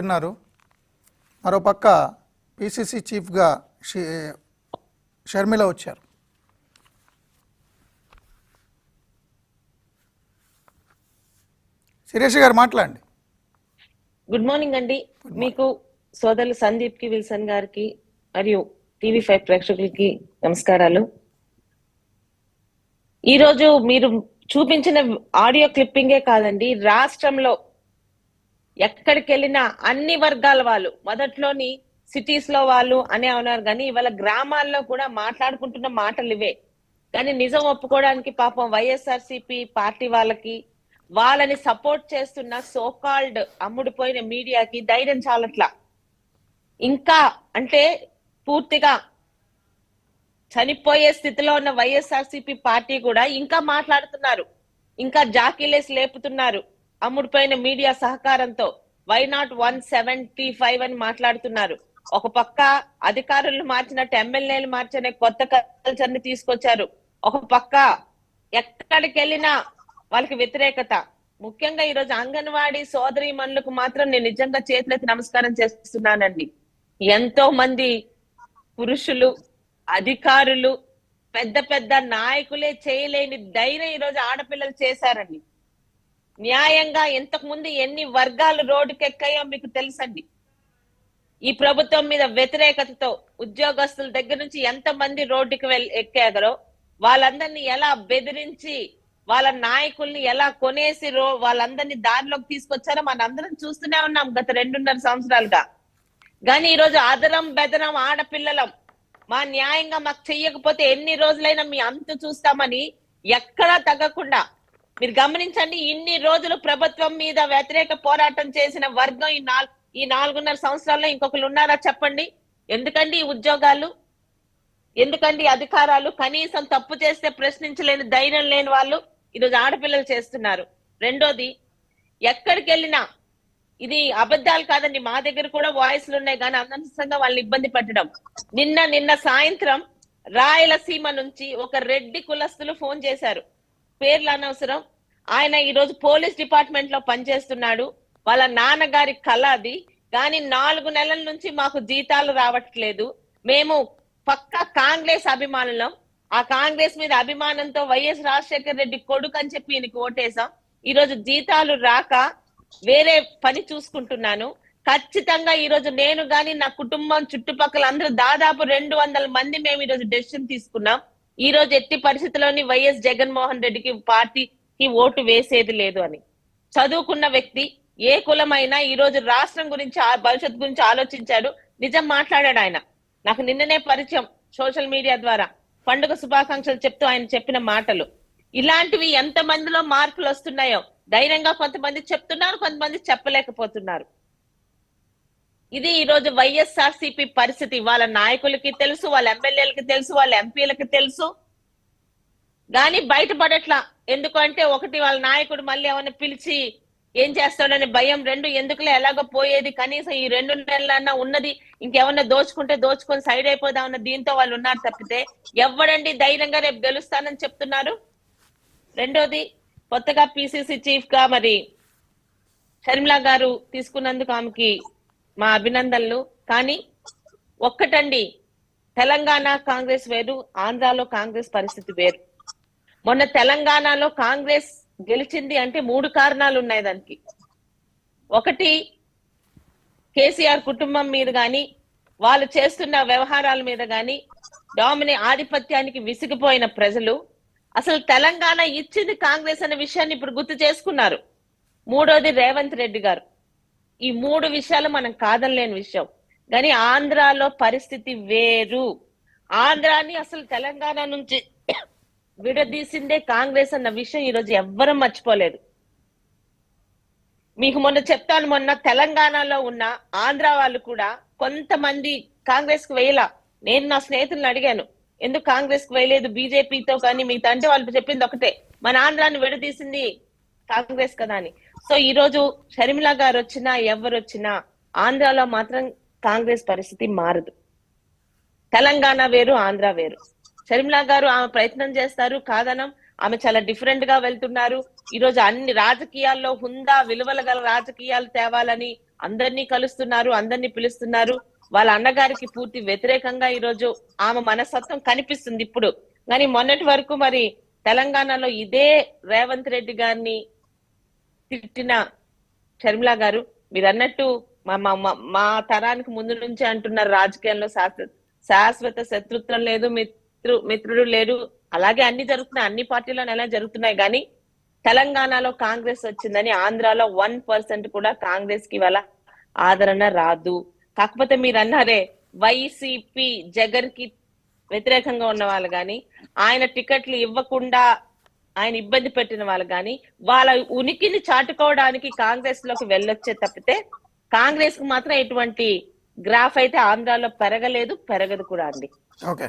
విన్నారు మరోపక్క పిసిసి చీఫ్గా షర్మిల వచ్చారు. శిరీష్ గారు మాట్లాడండి. గుడ్ మార్నింగ్ అండి. మీకు సోదరులు సందీప్కి విల్సన్ గారికి మరియు టీవీ ఫైవ్ ప్రేక్షకులకి నమస్కారాలు. ఈ రోజు మీరు చూపించిన ఆడియో క్లిప్పింగే కాదండి రాష్ట్రంలో ఎక్కడికి వెళ్ళినా అన్ని వర్గాల వాళ్ళు మొదట్లోని సిటీస్లో వాళ్ళు అనే ఉన్నారు. కానీ ఇవాళ గ్రామాల్లో కూడా మాట్లాడుకుంటున్న మాటలు ఇవే. కానీ నిజం ఒప్పుకోవడానికి పాపం వైఎస్ఆర్సీపీ పార్టీ వాళ్ళకి వాళ్ళని సపోర్ట్ చేస్తున్న సోకాల్డ్ అమ్ముడుపోయిన మీడియాకి ధైర్యం చాలట్లా. ఇంకా అంటే పూర్తిగా చనిపోయే స్థితిలో ఉన్న వైఎస్ఆర్సీపీ పార్టీ కూడా ఇంకా మాట్లాడుతున్నారు. ఇంకా జాకీలేసి లేపుతున్నారు. అమ్ముడుపోయిన మీడియా సహకారంతో why not one seventy five అని మాట్లాడుతున్నారు. ఒక పక్క అధికారులు మార్చినట్టు ఎమ్మెల్యేలు మార్చనే కొత్త కల్చర్ని తీసుకొచ్చారు. ఒక పక్క ఎక్కడికి వెళ్ళినా వాళ్ళకి వ్యతిరేకత. ముఖ్యంగా ఈ రోజు అంగన్వాడీ సోదరి మనులకు మాత్రం నేను నిజంగా చేతులెత్తి నమస్కారం చేస్తున్నానండి. ఎంతో మంది పురుషులు అధికారులు పెద్ద పెద్ద నాయకులే చేయలేని ధైర్యం ఈ రోజు ఆడపిల్లలు చేశారండి. న్యాయంగా ఇంతకు ముందు ఎన్ని వర్గాలు రోడ్డుకెక్కాయో మీకు తెలుసండి. ఈ ప్రభుత్వం మీద వ్యతిరేకతతో ఉద్యోగస్తుల దగ్గర నుంచి ఎంత మంది రోడ్డుకి వెళ్ ఎక్కారో వాళ్ళందరినీ ఎలా బెదిరించి వాళ్ళ నాయకుల్ని ఎలా కొనేసి రో వాళ్ళందరినీ దారిలోకి తీసుకొచ్చారో మనందరం చూస్తూనే ఉన్నాం గత రెండున్నర సంవత్సరాలుగా. కానీ ఈ రోజు ఆదరం బెదరం ఆడపిల్లలం. మా న్యాయంగా మాకు చెయ్యకపోతే ఎన్ని రోజులైనా మీ అంతు చూస్తామని ఎక్కడా తగ్గకుండా మీరు గమనించండి ఇన్ని రోజులు ప్రభుత్వం మీద వ్యతిరేక పోరాటం చేసిన వర్గం ఈ నాలుగు ఈ నాలుగున్నర సంవత్సరాల్లో ఇంకొకరు ఉన్నారా చెప్పండి? ఎందుకండి ఉద్యోగాలు? ఎందుకండి అధికారాలు? కనీసం తప్పు చేస్తే ప్రశ్నించలేని ధైర్యం లేని వాళ్ళు ఈరోజు ఆడపిల్లలు చేస్తున్నారు. రెండోది ఎక్కడికి వెళ్ళినా ఇది అబద్ధాలు కాదండి మా దగ్గర కూడా వాయిస్లు ఉన్నాయి కానీ అనవసరంగా వాళ్ళని ఇబ్బంది పెట్టడం. నిన్న నిన్న సాయంత్రం రాయలసీమ నుంచి ఒక రెడ్డి కులస్తులు ఫోన్ చేశారు. పేర్లు అనవసరం. ఆయన ఈ రోజు పోలీస్ డిపార్ట్మెంట్లో పనిచేస్తున్నాడు. వాళ్ళ నాన్నగారి కళ అది. కానీ నాలుగు నెలల నుంచి మాకు జీతాలు రావట్లేదు. మేము పక్కా కాంగ్రెస్ అభిమానులం. ఆ కాంగ్రెస్ మీద అభిమానంతో వైఎస్ రాజశేఖర్ రెడ్డి కొడుకు అని చెప్పి ఈయనకి ఓటేసాం ఈ రోజు జీతాలు రాక వేరే పని చూసుకుంటున్నాను. ఖచ్చితంగా ఈ రోజు నేను గాని నా కుటుంబం చుట్టుపక్కల అందరూ దాదాపు రెండు వందల మంది మేము ఈ రోజు డెసిషన్ తీసుకున్నాం. ఈ రోజు ఎట్టి పరిస్థితుల్లోని వైఎస్ జగన్మోహన్ రెడ్డికి పార్టీకి ఓటు వేసేది లేదు అని. చదువుకున్న వ్యక్తి ఏ కులమైనా ఈ రోజు రాష్ట్రం గురించి ఆ భవిష్యత్తు గురించి ఆలోచించాడు. నిజం మాట్లాడాడు ఆయన. నాకు నిన్ననే పరిచయం సోషల్ మీడియా ద్వారా. పండుగ శుభాకాంక్షలు చెప్తూ ఆయన చెప్పిన మాటలు. ఇలాంటివి ఎంత మందిలో మార్పులు వస్తున్నాయో ధైర్యంగా కొంతమంది చెప్తున్నారు కొంతమంది చెప్పలేకపోతున్నారు. ఇది ఈ రోజు వైఎస్ఆర్ పరిస్థితి. వాళ్ళ నాయకులకి తెలుసు వాళ్ళ ఎమ్మెల్యేలకి తెలుసు వాళ్ళ ఎంపీలకి తెలుసు. గాని బయటపడట్లా. ఎందుకంటే ఒకటి వాళ్ళ నాయకుడు మళ్ళీ ఏమైనా పిలిచి ఏం చేస్తాడని భయం రెండు ఎందుకులే ఎలాగో పోయేది. కనీసం ఈ రెండు నెలలన్నా ఉన్నది. ఇంకేమన్నా దోచుకుంటే దోచుకొని సైడ్ అయిపోదామన్న దీంతో వాళ్ళు ఉన్నారు తప్పితే ఎవడండి ధైర్యంగా రేపు గెలుస్తానని చెప్తున్నారు? రెండోది కొత్తగా పిసిసి చీఫ్గా మరి షర్మిలా గారు తీసుకున్నందుకు ఆమెకి మా అభినందనలు. కానీ ఒక్కటండి తెలంగాణ కాంగ్రెస్ వేరు ఆంధ్రాలో కాంగ్రెస్ పరిస్థితి వేరు. మొన్న తెలంగాణలో కాంగ్రెస్ గెలిచింది అంటే మూడు కారణాలు ఉన్నాయి దానికి. ఒకటి కేసీఆర్ కుటుంబం మీద గాని వాళ్ళు చేస్తున్న వ్యవహారాల మీద గాని డామిని ఆధిపత్యానికి విసిగిపోయిన ప్రజలు. అసలు తెలంగాణ ఇచ్చింది కాంగ్రెస్ అనే విషయాన్ని ఇప్పుడు గుర్తు చేసుకున్నారు. మూడోది రేవంత్ రెడ్డి గారు. ఈ మూడు విషయాలు మనం కాదనలేని విషయం. కానీ ఆంధ్రాలో పరిస్థితి వేరు. ఆంధ్రాని అసలు తెలంగాణ నుంచి విడదీసిందే కాంగ్రెస్ అన్న విషయం ఈ రోజు మర్చిపోలేదు. మీకు మొన్న చెప్తాను మొన్న తెలంగాణలో ఉన్న ఆంధ్ర వాళ్ళు కూడా కొంతమంది కాంగ్రెస్కు వేయలా. నేను నా స్నేహితులను అడిగాను ఎందుకు కాంగ్రెస్కు వేయలేదు? బీజేపీతో కానీ మిగతా అంటే వాళ్ళు చెప్పింది ఒకటే. మన ఆంధ్రాన్ని విడదీసింది కాంగ్రెస్ కదా అని. సో ఈ రోజు షర్మిల గారు వచ్చినా ఎవరు వచ్చినా ఆంధ్రాలో మాత్రం కాంగ్రెస్ పరిస్థితి మారదు. తెలంగాణ వేరు ఆంధ్ర వేరు. షర్మిల గారు ఆమె ప్రయత్నం చేస్తారు కాదనం. ఆమె చాలా డిఫరెంట్గా వెళ్తున్నారు. ఈ రోజు అన్ని రాజకీయాల్లో హుందా విలువల గల రాజకీయాలు తేవాలని అందరినీ కలుస్తున్నారు అందరినీ పిలుస్తున్నారు. వాళ్ళ అన్నగారికి పూర్తి వ్యతిరేకంగా ఈ రోజు ఆమె మనస్తత్వం కనిపిస్తుంది ఇప్పుడు. కానీ మొన్నటి వరకు మరి తెలంగాణలో ఇదే రేవంత్ రెడ్డి గారిని తిట్టిన షర్మిలా గారు మీరు అన్నట్టు మా మా- మా- మా తరానికి ముందు నుంచి అంటున్నారు రాజకీయాల్లో శాశ్వత శాశ్వత శత్రుత్వం లేదు మిత్రు మిత్రుడు లేడు. అలాగే అన్ని జరుగుతున్నాయి అన్ని పార్టీలను ఎలా జరుగుతున్నాయి కానీ తెలంగాణలో కాంగ్రెస్ వచ్చిందని ఆంధ్రాలో వన్ పర్సెంట్ కూడా కాంగ్రెస్కి ఇవాళ ఆదరణ రాదు. కాకపోతే మీరు అన్నారే వైసీపీ జగన్కి వ్యతిరేకంగా ఉన్న వాళ్ళు కానీ ఆయన టికెట్లు ఇవ్వకుండా ఆయన ఇబ్బంది పెట్టిన వాళ్ళు కానీ వాళ్ళ ఉనికిని చాటుకోవడానికి కాంగ్రెస్లోకి వెళ్ళొచ్చే తప్పితే కాంగ్రెస్కు మాత్రం ఎటువంటి గ్రాఫ్ అయితే ఆంధ్రాలో పెరగలేదు పెరగదు కూడా అండి. ఓకే.